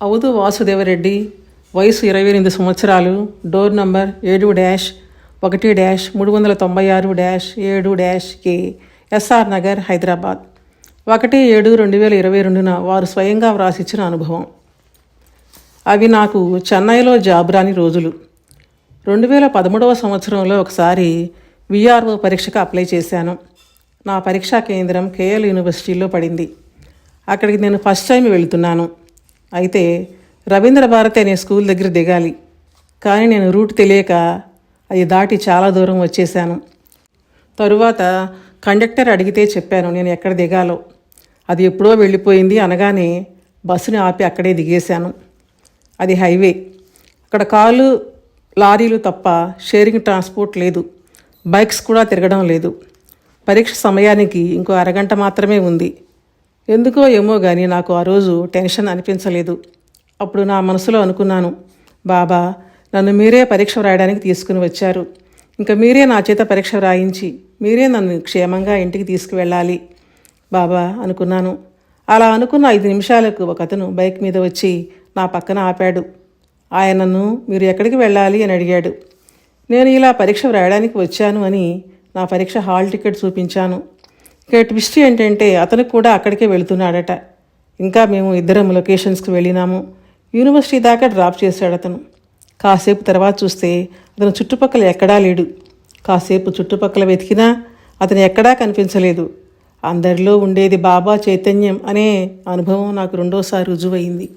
అవుదు వాసుదేవరెడ్డి వయసు ఇరవై ఎనిమిది సంవత్సరాలు డోర్ నంబర్ ఏడు డ్యాష్ ఒకటి డ్యాష్ మూడు వందల తొంభై ఆరు డ్యాష్ ఏడు dash K SR Nagar Hyderabad. ఒకటి ఏడు రెండు వేల ఇరవై రెండున వారు స్వయంగా వ్రాసిచ్చిన అనుభవం. అవి నాకు చెన్నైలో జాబ్ రాని రోజులు. రెండు వేల పదమూడవ సంవత్సరంలో ఒకసారి విఆర్ఓ పరీక్షకు అప్లై చేశాను. నా పరీక్షా కేంద్రం కేఎల్ యూనివర్సిటీలో పడింది. అక్కడికి నేను ఫస్ట్ టైం వెళుతున్నాను. అయితే రవీంద్ర భారతి అనే స్కూల్ దగ్గర దిగాలి. కానీ నేను రూట్ తెలియక అది దాటి చాలా దూరం వచ్చేసాను తరువాత కండక్టర్ అడిగితే చెప్పాను నేను ఎక్కడ దిగాలో? అది ఎప్పుడో వెళ్ళిపోయింది అనగానే బస్సుని ఆపి అక్కడే దిగేశాను. అది హైవే. అక్కడ కార్లు లారీలు తప్ప షేరింగ్ ట్రాన్స్పోర్ట్ లేదు. బైక్స్ కూడా తిరగడం లేదు. పరీక్ష సమయానికి ఇంకో అరగంట మాత్రమే ఉంది. ఎందుకో ఏమో కానీ నాకు ఆ రోజు టెన్షన్ అనిపించలేదు. అప్పుడు నా మనసులో అనుకున్నాను బాబా నన్ను మీరే పరీక్ష వ్రాయడానికి తీసుకుని వచ్చారు. ఇంకా మీరే నా చేత పరీక్ష వ్రాయించి మీరే నన్ను క్షేమంగా ఇంటికి తీసుకువెళ్ళాలి. బాబా అనుకున్నాను. అలా అనుకున్న ఐదు నిమిషాలకు ఒక అతను బైక్ మీద వచ్చి నా పక్కన ఆపాడు. ఆయనను మీరు ఎక్కడికి వెళ్ళాలి? అని అడిగాడు. నేను ఇలా పరీక్ష వ్రాయడానికి వచ్చాను అని నా పరీక్ష హాల్ టికెట్ చూపించాను. ఇక ట్విస్ట్ ఏంటంటే అతను కూడా అక్కడికే వెళుతున్నాడట. ఇంకా మేము ఇద్దరం లొకేషన్స్కి వెళ్ళినాము. యూనివర్సిటీ దాకా డ్రాప్ చేశాడు అతను. కాసేపు తర్వాత చూస్తే అతను చుట్టుపక్కల ఎక్కడా లేడు. కాసేపు చుట్టుపక్కల వెతికినా అతను ఎక్కడా కనిపించలేదు. అందరిలో ఉండేది బాబా చైతన్యం అనే అనుభవం నాకు రెండోసారి రుజువైంది.